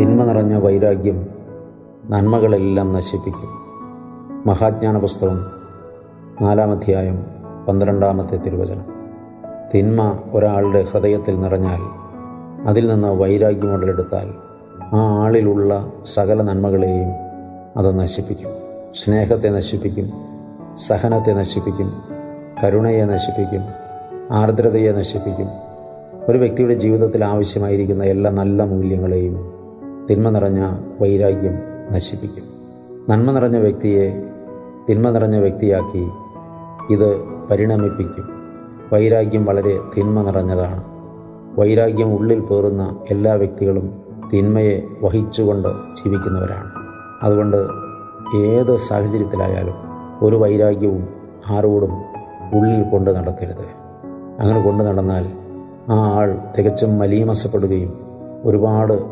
തിന്മ നിറഞ്ഞ വൈരാഗ്യം നന്മകളെല്ലാം നശിപ്പിക്കും. മഹാജ്ഞാന പുസ്തകം നാലാം അധ്യായം പന്ത്രണ്ടാമത്തെ തിരുവചനം. തിന്മ ഒരാളുടെ ഹൃദയത്തിൽ നിറഞ്ഞാൽ അതിൽ നിന്ന് വൈരാഗ്യം ഉടലെടുത്താൽ ആ ആളിലുള്ള സകല നന്മകളെയും അത് നശിപ്പിക്കും. സ്നേഹത്തെ നശിപ്പിക്കും സഹനത്തെ നശിപ്പിക്കും കരുണയെ നശിപ്പിക്കും ആർദ്രതയെ നശിപ്പിക്കും. ഒരു വ്യക്തിയുടെ ജീവിതത്തിൽ ആവശ്യമായിരിക്കുന്ന എല്ലാ നല്ല മൂല്യങ്ങളെയും തിന്മ നിറഞ്ഞ വൈരാഗ്യം നശിപ്പിക്കും. നന്മ നിറഞ്ഞ വ്യക്തിയെ തിന്മ നിറഞ്ഞ വ്യക്തിയാക്കി ഇത് പരിണമിപ്പിക്കും. വൈരാഗ്യം വളരെ തിന്മ നിറഞ്ഞതാണ്. വൈരാഗ്യം ഉള്ളിൽ പേറുന്ന എല്ലാ വ്യക്തികളും തിന്മയെ വഹിച്ചുകൊണ്ട് ജീവിക്കുന്നവരാണ്. അതുകൊണ്ട് ഏത് സാഹചര്യത്തിലായാലും ഒരു വൈരാഗ്യവും ആരോടും ഉള്ളിൽ കൊണ്ട് നടക്കരുത്. അങ്ങനെ കൊണ്ട് നടന്നാൽ ആ ആൾ തികച്ചും മലീമസപ്പെടുകയും ഒരുപാട്